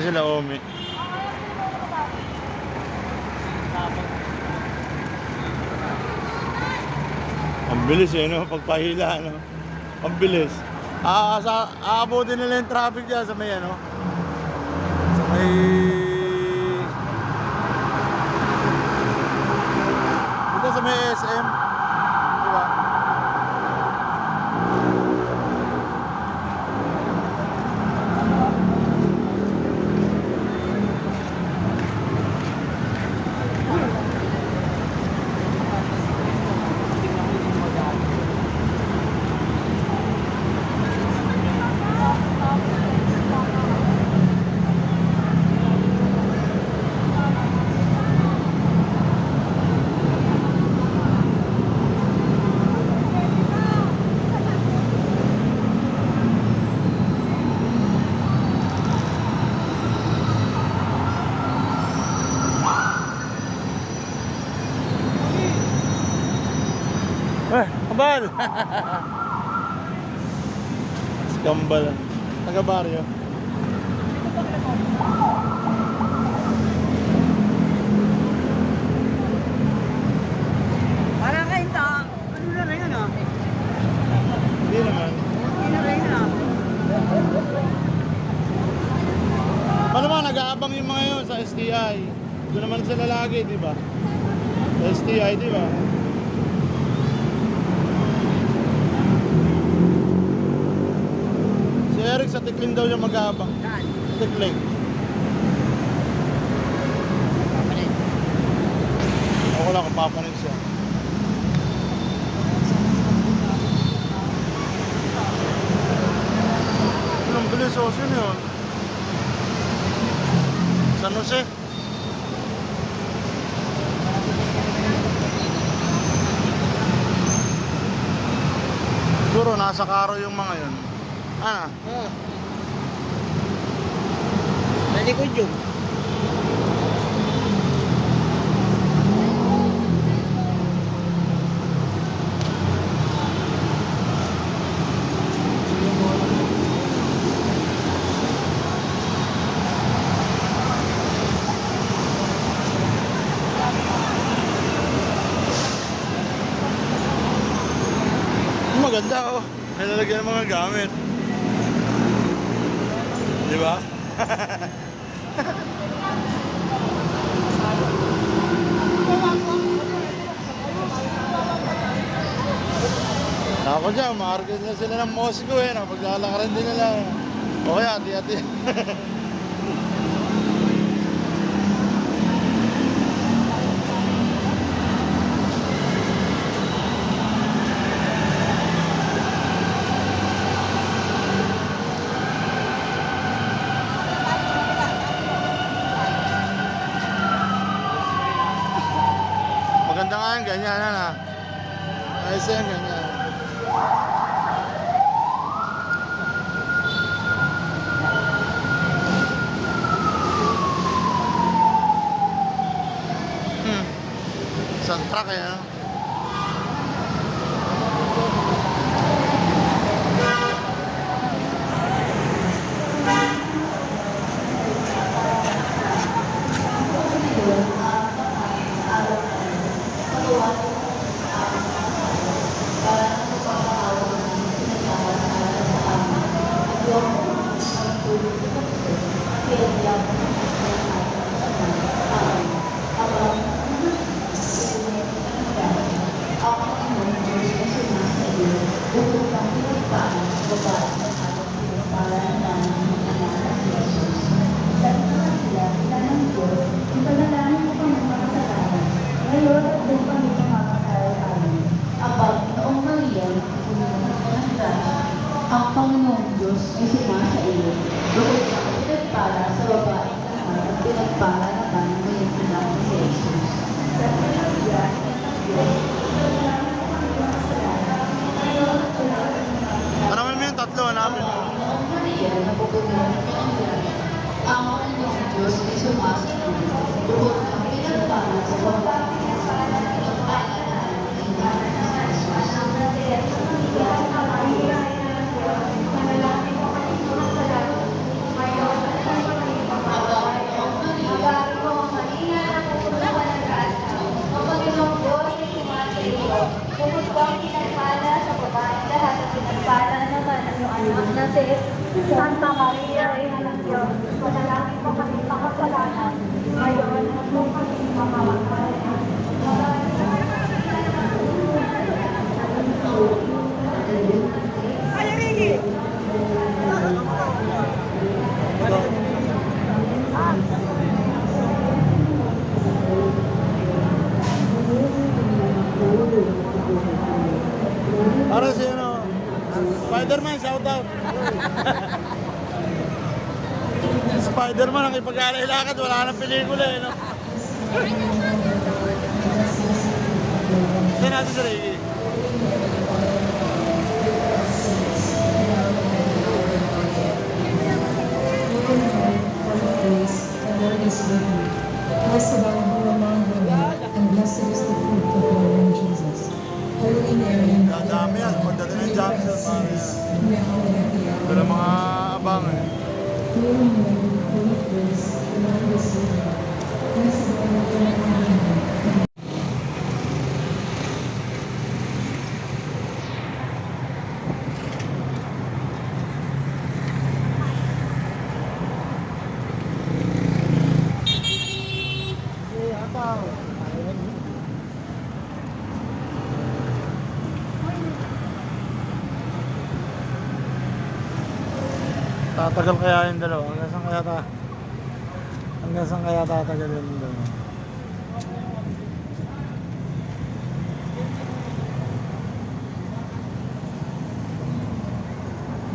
nga sila Omi. Ang bilis eh, no? Pagpahila, no? Ang bilis. Ah, sa, aabutin nila yung traffic dyan sa may, ano? Sa may... Dito sa may SM. Kabal! Skambal. Taga baryo. Parang kayo ta. Ano na rin ano? Hindi naman. Hindi na rin ano? Malamang nag-aabang yung mga yun sa STI. Doon naman sila lagi, di ba? Sa STI, di ba? Si Eric sa Tikling daw yung mag-aabang. Saan? Tikling. Papalit. Ako lang kung papanin siya. Anong bilis oh, sino yun? San Jose? Siguro nasa karo yung mga yun. Ano? Oo. Nalikod yun. Maganda oh. Nilalagyan ng mga gamit. Di ba? Ako dyan, maarkit na sila ng Moscow eh. Paglalakaran din nila. O kaya, ati-ati. Maganda nga yung ganyan, ano? Ayos yung ganyan. Diyos Cristo Mas, bukod ang pinagpala sa pagpapit ng palat ng pagpapit ng Bukod ko ang pinagpala sa babae lahat at pinagpala naman ang iyong Santa Maria, Spider-Man, shout out. Spider-Man, ang ipag-alay lakad, wala nang pelikula eh, no? Ito natin si Ricky. Amém. Tatagal kaya yung dalawa? Hanggang saan kaya ta? Hanggang saan kaya tatagal yung dalawa?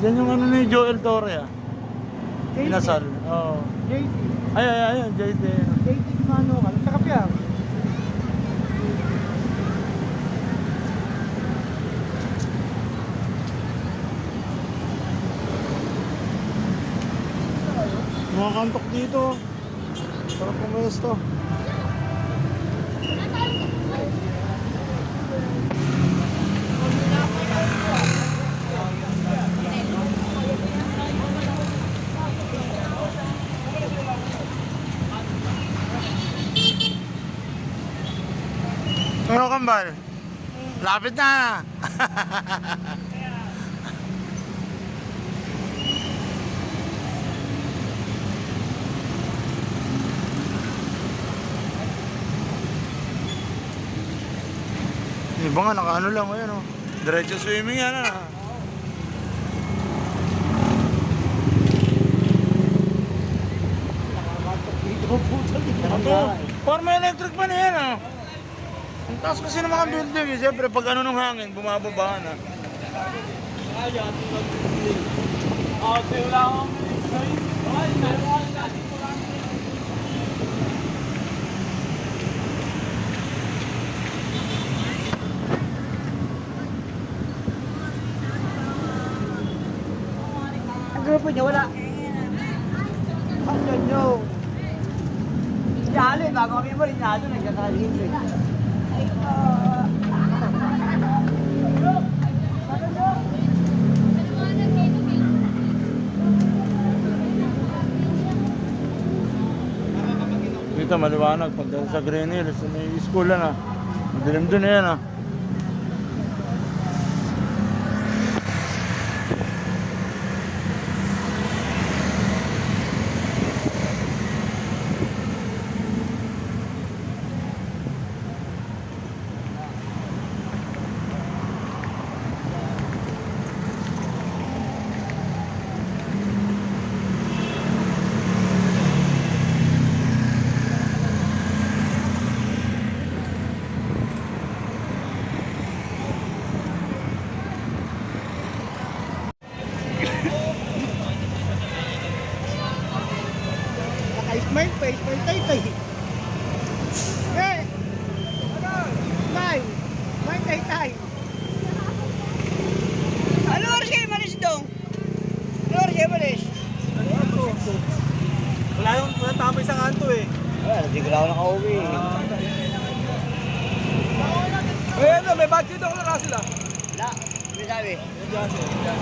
Diyan yung ano ni Joel Torre ah. Inasal. Oo. JT. Ay, ay, ay, JT. JT Mano ka. Sa kapya. Mga kantok dito. Sarap pumesto. Ano kambal? Lapit na. Iba nga, nakaano lang ngayon, oh. Diretso swimming yan, ah. Ito, parang may electric pa na yan, ah. Ang taas kasi ng mga building, eh. Siyempre, pag ano ng hangin, bumababa na. Ang grupo niya wala. Ang nyo. Dali, bago kami mo rin nato, nagkakalim rin. Ay, ah. Dito maliwanag pag sa Green Hills, may school na. Madilim doon na yan, ah. Naka-smile pa, smile tayo tayo. Eh! Ano? Smile! Smile tayo tayo. Ano oras kayo malis dong? Ano oras kayo malis? Wala yung kanto eh. Wala, hindi ko lang nakauwi. Eh ano, may budget ako na sila. Wala, may sabi.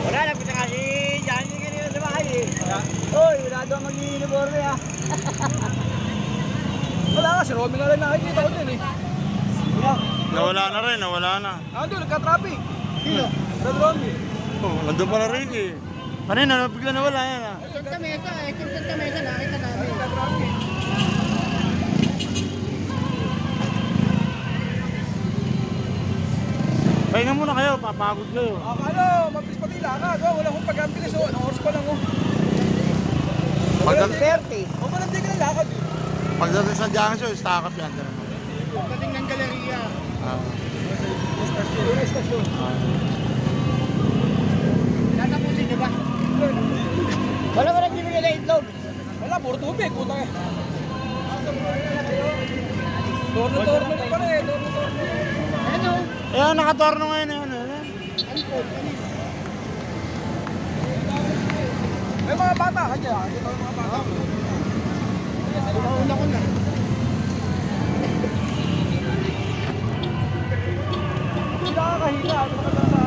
Wala, napita kasi Johnny kanina bahay eh. Uy, wala daw mag-uniforme ah. Wala nga, si Robin nga lang nakikita ko din eh. Nawala na rin, nawala na. Ando, nagka-traffic. Sino? Red Robin. Oh, nandun pala rin, eh. Kanina, bigla nawala yan ah. Santa Mesa, eh, kung Santa Mesa, nakita namin. Pahinga muna kayo, papagod kayo. Ah, ano, mabilis pati lakad. Oh, wala akong pag-ambilis. Oh, anong oras pa lang oh. Pagdating, 30. Oh, malamdig ka ng lakad eh. pagdating sa junction, stack up yan. ganun. Pagdating ng galeriya. Ah. Yung estasyon. Tatapusin, di ba? Wala ba nagbibigay na itlog? Wala, puro tubig. Puta ka. Torno-torno na pa rin. Torno-torno. Ayan, nakatorno ngayon yan. Ano? May mga bata kanya. Ito yung mga bata. Una ko na. Hindi nakakahiga. Ano ka lang sa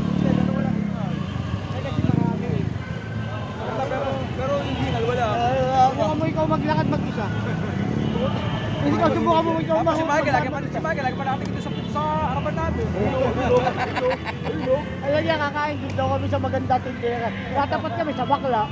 hotel, ano wala hinga. Eh, kasi eh. Pero, pero yung hingal wala. Subukan mo ikaw maglakad mag-isa. Hindi ka subukan mo ikaw Tapos si Michael, lagi pa lagi pa natin harapan namin. Alam niya, kakain din daw kami sa maganda tindera. Tatapat kami sa bakla.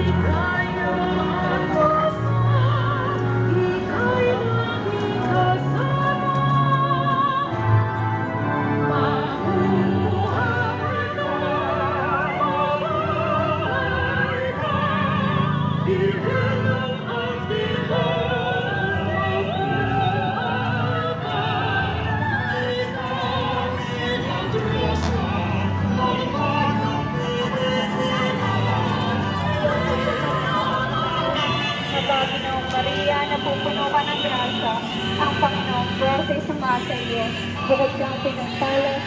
Happy birthday. Sumasa iyo. Bukod kang pinagpala